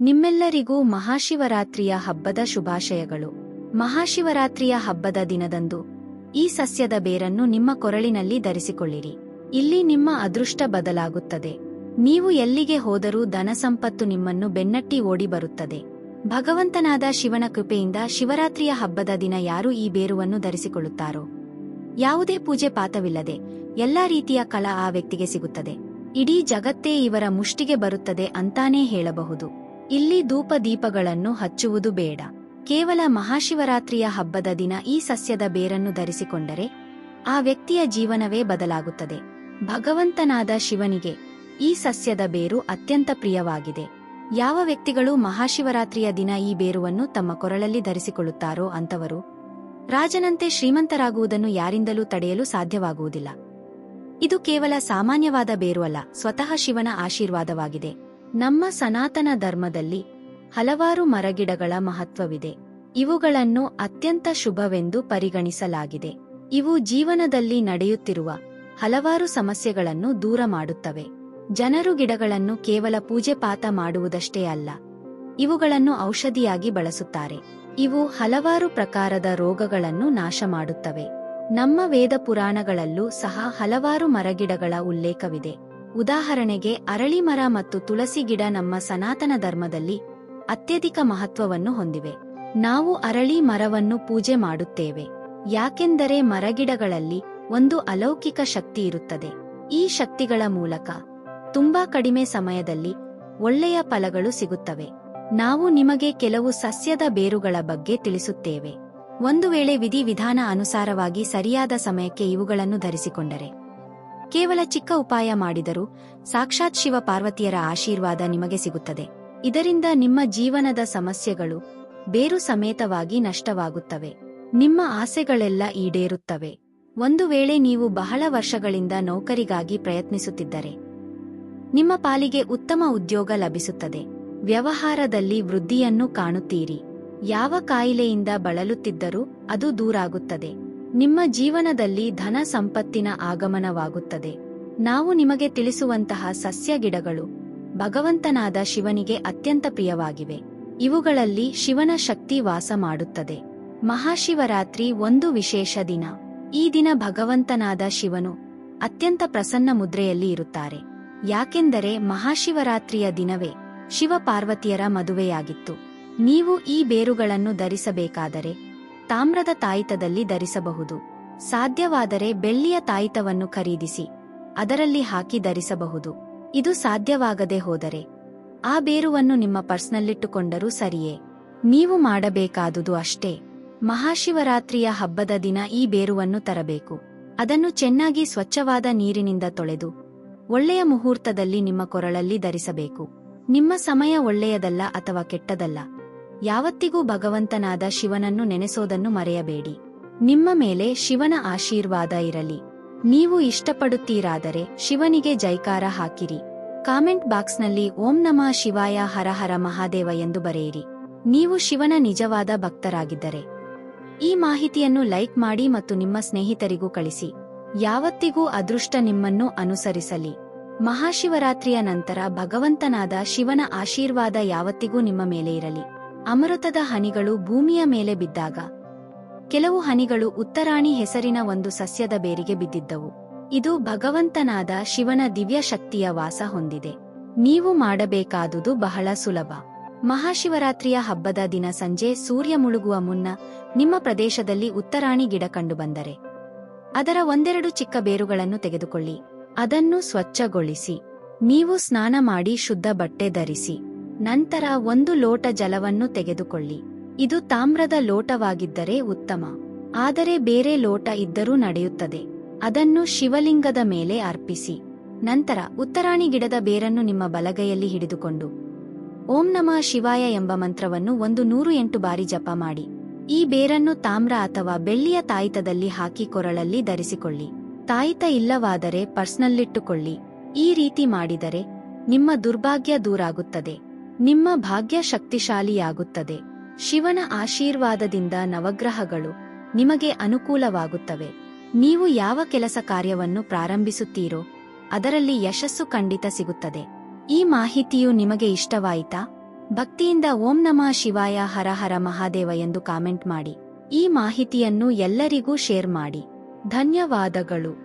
ನಿಮ್ಮೆಲ್ಲರಿಗೂ ಮಹಾಶಿವರಾತ್ರಿಯ ಹಬ್ಬದ ಶುಭಾಶಯಗಳು. ಮಹಾಶಿವರಾತ್ರಿಯ ಹಬ್ಬದ ದಿನದಂದು ಈ ಸಸ್ಯದ ಬೇರನ್ನು ನಿಮ್ಮ ಕೊರಳಿನಲ್ಲಿ ಧರಿಸಿಕೊಳ್ಳಿರಿ. ಇಲ್ಲಿ ನಿಮ್ಮ ಅದೃಷ್ಟ ಬದಲಾಗುತ್ತದೆ. ನೀವು ಎಲ್ಲಿಗೆ ಹೋದರೂ ಧನಸಂಪತ್ತು ನಿಮ್ಮನ್ನು ಬೆನ್ನಟ್ಟಿ ಓಡಿ ಬರುತ್ತದೆ. ಭಗವಂತನಾದ ಶಿವನ ಕೃಪೆಯಿಂದ ಶಿವರಾತ್ರಿಯ ಹಬ್ಬದ ದಿನ ಯಾರು ಈ ಬೇರುವನ್ನು ಧರಿಸಿಕೊಳ್ಳುತ್ತಾರೋ? ಯಾವುದೇ ಪೂಜೆ ಪಾತವಿಲ್ಲದೆ ಎಲ್ಲಾ ರೀತಿಯ ಕಲ ಆ ವ್ಯಕ್ತಿಗೆ ಸಿಗುತ್ತದೆ. ಇಡೀ ಜಗತ್ತೇ ಇವರ ಮುಷ್ಟಿಗೆ ಬರುತ್ತದೆ ಅಂತಾನೇ ಹೇಳಬಹುದು. ಇಲ್ಲಿ ಧೂಪ ದೀಪಗಳನ್ನು ಹಚ್ಚುವುದು ಬೇಡ. ಕೇವಲ ಮಹಾಶಿವರಾತ್ರಿಯ ಹಬ್ಬದ ದಿನ ಈ ಸಸ್ಯದ ಬೇರನ್ನು ಧರಿಸಿಕೊಂಡರೆ ಆ ವ್ಯಕ್ತಿಯ ಜೀವನವೇ ಬದಲಾಗುತ್ತದೆ. ಭಗವಂತನಾದ ಶಿವನಿಗೆ ಈ ಸಸ್ಯದ ಬೇರು ಅತ್ಯಂತ ಪ್ರಿಯವಾಗಿದೆ. ಯಾವ ವ್ಯಕ್ತಿಗಳು ಮಹಾಶಿವರಾತ್ರಿಯ ದಿನ ಈ ಬೇರುವನ್ನು ತಮ್ಮ ಕೊರಳಲ್ಲಿ ಧರಿಸಿಕೊಳ್ಳುತ್ತಾರೋ ಅಂತವರು ರಾಜನಂತೆ ಶ್ರೀಮಂತರಾಗುವುದನ್ನು ಯಾರಿಂದಲೂ ತಡೆಯಲು ಸಾಧ್ಯವಾಗುವುದಿಲ್ಲ. ಇದು ಕೇವಲ ಸಾಮಾನ್ಯವಾದ ಬೇರು ಅಲ್ಲ, ಸ್ವತಃ ಶಿವನ ಆಶೀರ್ವಾದವಾಗಿದೆ. ನಮ್ಮ ಸನಾತನ ಧರ್ಮದಲ್ಲಿ ಹಲವಾರು ಮರಗಿಡಗಳ ಮಹತ್ವವಿದೆ. ಇವುಗಳನ್ನು ಅತ್ಯಂತ ಶುಭವೆಂದು ಪರಿಗಣಿಸಲಾಗಿದೆ. ಇವು ಜೀವನದಲ್ಲಿ ನಡೆಯುತ್ತಿರುವ ಹಲವಾರು ಸಮಸ್ಯೆಗಳನ್ನು ದೂರ ಮಾಡುತ್ತವೆ. ಜನರು ಗಿಡಗಳನ್ನು ಕೇವಲ ಪೂಜೆ ಪಾತ ಮಾಡುವುದಷ್ಟೇ ಅಲ್ಲ, ಇವುಗಳನ್ನು ಔಷಧಿಯಾಗಿ ಬಳಸುತ್ತಾರೆ. ಇವು ಹಲವಾರು ಪ್ರಕಾರದ ರೋಗಗಳನ್ನು ನಾಶ ಮಾಡುತ್ತವೆ. ನಮ್ಮ ವೇದ ಪುರಾಣಗಳಲ್ಲೂ ಸಹ ಹಲವಾರು ಮರಗಿಡಗಳ ಉಲ್ಲೇಖವಿದೆ. ಉದಾಹರಣೆಗೆ ಅರಳಿ ಮರ ಮತ್ತು ತುಳಸಿ ಗಿಡ ನಮ್ಮ ಸನಾತನ ಧರ್ಮದಲ್ಲಿ ಅತ್ಯಧಿಕ ಮಹತ್ವವನ್ನು ಹೊಂದಿವೆ. ನಾವು ಅರಳಿ ಮರವನ್ನು ಪೂಜೆ ಮಾಡುತ್ತೇವೆ. ಯಾಕೆಂದರೆ ಮರಗಿಡಗಳಲ್ಲಿ ಒಂದು ಅಲೌಕಿಕ ಶಕ್ತಿ ಇರುತ್ತದೆ. ಈ ಶಕ್ತಿಗಳ ಮೂಲಕ ತುಂಬಾ ಕಡಿಮೆ ಸಮಯದಲ್ಲಿ ಒಳ್ಳೆಯ ಫಲಗಳು ಸಿಗುತ್ತವೆ. ನಾವು ನಿಮಗೆ ಕೆಲವು ಸಸ್ಯದ ಬೇರುಗಳ ಬಗ್ಗೆ ತಿಳಿಸುತ್ತೇವೆ. ಒಂದು ವೇಳೆ ವಿಧಿವಿಧಾನ ಅನುಸಾರವಾಗಿ ಸರಿಯಾದ ಸಮಯಕ್ಕೆ ಇವುಗಳನ್ನು ಧರಿಸಿಕೊಂಡರೆ ಕೇವಲ ಚಿಕ್ಕ ಉಪಾಯ ಮಾಡಿದರೂ ಸಾಕ್ಷಾತ್ ಶಿವ ಪಾರ್ವತಿಯರ ಆಶೀರ್ವಾದ ನಿಮಗೆ ಸಿಗುತ್ತದೆ. ಇದರಿಂದ ನಿಮ್ಮ ಜೀವನದ ಸಮಸ್ಯೆಗಳು ಬೇರು ಸಮೇತವಾಗಿ ನಷ್ಟವಾಗುತ್ತವೆ. ನಿಮ್ಮ ಆಸೆಗಳೆಲ್ಲ ಈಡೇರುತ್ತವೆ. ಒಂದು ವೇಳೆ ನೀವು ಬಹಳ ವರ್ಷಗಳಿಂದ ನೌಕರಿಗಾಗಿ ಪ್ರಯತ್ನಿಸುತ್ತಿದ್ದರೆ ನಿಮ್ಮ ಪಾಲಿಗೆ ಉತ್ತಮ ಉದ್ಯೋಗ ಲಭಿಸುತ್ತದೆ. ವ್ಯವಹಾರದಲ್ಲಿ ವೃದ್ಧಿಯನ್ನು ಕಾಣುತ್ತೀರಿ. ಯಾವ ಕಾಯಿಲೆಯಿಂದ ಬಳಲುತ್ತಿದ್ದರೂ ಅದು ದೂರಾಗುತ್ತದೆ. ನಿಮ್ಮ ಜೀವನದಲ್ಲಿ ಧನ ಸಂಪತ್ತಿನ ಆಗಮನವಾಗುತ್ತದೆ. ನಾವು ನಿಮಗೆ ತಿಳಿಸುವಂತಹ ಸಸ್ಯ ಗಿಡಗಳು, ಭಗವಂತನಾದ ಶಿವನಿಗೆ ಅತ್ಯಂತ ಪ್ರಿಯವಾಗಿವೆ. ಇವುಗಳಲ್ಲಿ ಶಿವನ ಶಕ್ತಿ ವಾಸ ಮಾಡುತ್ತದೆ. ಮಹಾಶಿವರಾತ್ರಿ ಒಂದು ವಿಶೇಷ ದಿನ. ಈ ದಿನ ಭಗವಂತನಾದ ಶಿವನು ಅತ್ಯಂತ ಪ್ರಸನ್ನ ಮುದ್ರೆಯಲ್ಲಿ ಇರುತ್ತಾರೆ. ಯಾಕೆಂದರೆ ಮಹಾಶಿವರಾತ್ರಿಯ ದಿನವೇ ಶಿವ ಪಾರ್ವತಿಯರ ಮದುವೆಯಾಗಿತ್ತು. ನೀವು ಈ ಬೇರುಗಳನ್ನು ಧರಿಸಬೇಕಾದರೆ ತಾಮ್ರದ ತಾಯಿತದಲ್ಲಿ ಧರಿಸಬಹುದು. ಸಾಧ್ಯವಾದರೆ ಬೆಳ್ಳಿಯ ತಾಯಿತವನ್ನು ಖರೀದಿಸಿ, ಅದರಲ್ಲಿ ಹಾಕಿ ಧರಿಸಬಹುದು. ಇದು ಸಾಧ್ಯವಾಗದೆ ಹೋದರೆ, ಆ ಬೇರುವನ್ನು ನಿಮ್ಮ ಪರ್ಸ್ನಲ್ಲಿಟ್ಟುಕೊಂಡರೂ ಸರಿಯೇ. ನೀವು ಮಾಡಬೇಕಾದುದು ಅಷ್ಟೇ. ಮಹಾಶಿವರಾತ್ರಿಯ ಹಬ್ಬದ ದಿನ ಈ ಬೇರುವನ್ನು ತರಬೇಕು. ಅದನ್ನು ಚೆನ್ನಾಗಿ ಸ್ವಚ್ಛವಾದ ನೀರಿನಿಂದ ತೊಳೆದು, ಒಳ್ಳೆಯ ಮುಹೂರ್ತದಲ್ಲಿ ನಿಮ್ಮ ಕೊರಳಲ್ಲಿ ಧರಿಸಬೇಕು. ನಿಮ್ಮ ಸಮಯ ಒಳ್ಳೆಯದಲ್ಲ ಅಥವಾ ಕೆಟ್ಟದಲ್ಲ. ಯಾವತ್ತಿಗೂ ಭಗವಂತನಾದ ಶಿವನನ್ನು ನೆನೆಸೋದನ್ನು ಮರೆಯಬೇಡಿ. ನಿಮ್ಮ ಮೇಲೆ ಶಿವನ ಆಶೀರ್ವಾದ ಇರಲಿ. ನೀವು ಇಷ್ಟಪಡುತ್ತೀರಾದರೆ ಶಿವನಿಗೆ ಜೈಕಾರ ಹಾಕಿರಿ. ಕಾಮೆಂಟ್ ಬಾಕ್ಸ್ನಲ್ಲಿ ಓಂ ನಮಃ ಶಿವಾಯ ಹರ ಹರ ಮಹಾದೇವ ಎಂದು ಬರೆಯಿರಿ. ನೀವು ಶಿವನ ನಿಜವಾದ ಭಕ್ತರಾಗಿದ್ದರೆ. ಈ ಮಾಹಿತಿಯನ್ನು ಲೈಕ್ ಮಾಡಿ ಮತ್ತು ನಿಮ್ಮ ಸ್ನೇಹಿತರಿಗೂ ಕಳಿಸಿ. ಯಾವತ್ತಿಗೂ ಅದೃಷ್ಟ ನಿಮ್ಮನ್ನು ಅನುಸರಿಸಲಿ. ಮಹಾಶಿವರಾತ್ರಿಯ ನಂತರ ಭಗವಂತನಾದ ಶಿವನ ಆಶೀರ್ವಾದ ಯಾವತ್ತಿಗೂ ನಿಮ್ಮ ಮೇಲೆ ಇರಲಿ. ಅಮೃತದ ಹನಿಗಳು ಭೂಮಿಯ ಮೇಲೆ ಬಿದ್ದಾಗ. ಕೆಲವು ಹನಿಗಳು ಉತ್ತರಾಣಿ ಹೆಸರಿನ ಒಂದು ಸಸ್ಯದ ಬೇರಿಗೆ ಬಿದ್ದಿದ್ದವು. ಇದು ಭಗವಂತನಾದ ಶಿವನ ದಿವ್ಯ ಶಕ್ತಿಯ ವಾಸ ಹೊಂದಿದೆ. ನೀವು ಮಾಡಬೇಕಾದುದು ಬಹಳ ಸುಲಭ. ಮಹಾಶಿವರಾತ್ರಿಯ ಹಬ್ಬದ ದಿನ ಸಂಜೆ ಸೂರ್ಯ ಮುಳುಗುವ ಮುನ್ನ ನಿಮ್ಮ ಪ್ರದೇಶದಲ್ಲಿ ಉತ್ತರಾಣಿ ಗಿಡ ಕಂಡುಬಂದರೆ ಅದರ ಒಂದೆರಡು ಚಿಕ್ಕ ಬೇರುಗಳನ್ನು ತೆಗೆದುಕೊಳ್ಳಿ. ಅದನ್ನು ಸ್ವಚ್ಛಗೊಳಿಸಿ. ನೀವು ಸ್ನಾನ ಮಾಡಿ ಶುದ್ಧ ಬಟ್ಟೆ ಧರಿಸಿ. ನಂತರ ಒಂದು ಲೋಟ ಜಲವನ್ನು ತೆಗೆದುಕೊಳ್ಳಿ. ಇದು ತಾಮ್ರದ ಲೋಟವಾಗಿದ್ದರೆ ಉತ್ತಮ. ಆದರೆ ಬೇರೆ ಲೋಟ ಇದ್ದರೂ ನಡೆಯುತ್ತದೆ. ಅದನ್ನು ಶಿವಲಿಂಗದ ಮೇಲೆ ಅರ್ಪಿಸಿ. ನಂತರ ಉತ್ತರಾಣಿ ಗಿಡದ ಬೇರನ್ನು ನಿಮ್ಮ ಬಲಗೈಯಲ್ಲಿ ಹಿಡಿದುಕೊಂಡು. ಓಂ ನಮಃ ಶಿವಾಯ ಎಂಬ ಮಂತ್ರವನ್ನು ಒಂದು ನೂರು ಎಂಟು ಬಾರಿ ಜಪ ಮಾಡಿ. ಈ ಬೇರನ್ನು ತಾಮ್ರ ಅಥವಾ ಬೆಳ್ಳಿಯ ತಾಯಿತದಲ್ಲಿ ಹಾಕಿ ಕೊರಳಲ್ಲಿ ಧರಿಸಿಕೊಳ್ಳಿ. ತಾಯಿತ ಇಲ್ಲವಾದರೆ ಪರ್ಸ್ನಲ್ಲಿಟ್ಟುಕೊಳ್ಳಿ. ಈ ರೀತಿ ಮಾಡಿದರೆ ನಿಮ್ಮ ದುರ್ಭಾಗ್ಯ ದೂರಾಗುತ್ತದೆ. ನಿಮ್ಮ ಭಾಗ್ಯ ಶಕ್ತಿಶಾಲಿಯಾಗುತ್ತದೆ ಶಿವನ ಆಶೀರ್ವಾದದಿಂದ ನವಗ್ರಹಗಳು ನಿಮಗೆ ಅನುಕೂಲವಾಗುತ್ತವೆ. ನೀವು ಯಾವ ಕೆಲಸ ಕಾರ್ಯವನ್ನು ಪ್ರಾರಂಭಿಸುತ್ತೀರೋ, ಅದರಲ್ಲಿ ಯಶಸ್ಸು ಖಂಡಿತ ಸಿಗುತ್ತದೆ. ಈ ಮಾಹಿತಿಯು ನಿಮಗೆ ಇಷ್ಟವಾಯಿತಾ? ಭಕ್ತಿಯಿಂದ ಓಂ ನಮಃ ಶಿವಾಯ ಹರ ಹರ ಮಹಾದೇವ ಎಂದು ಕಾಮೆಂಟ್ ಮಾಡಿ. ಈ ಮಾಹಿತಿಯನ್ನು ಎಲ್ಲರಿಗೂ ಶೇರ್ ಮಾಡಿ. ಧನ್ಯವಾದಗಳು.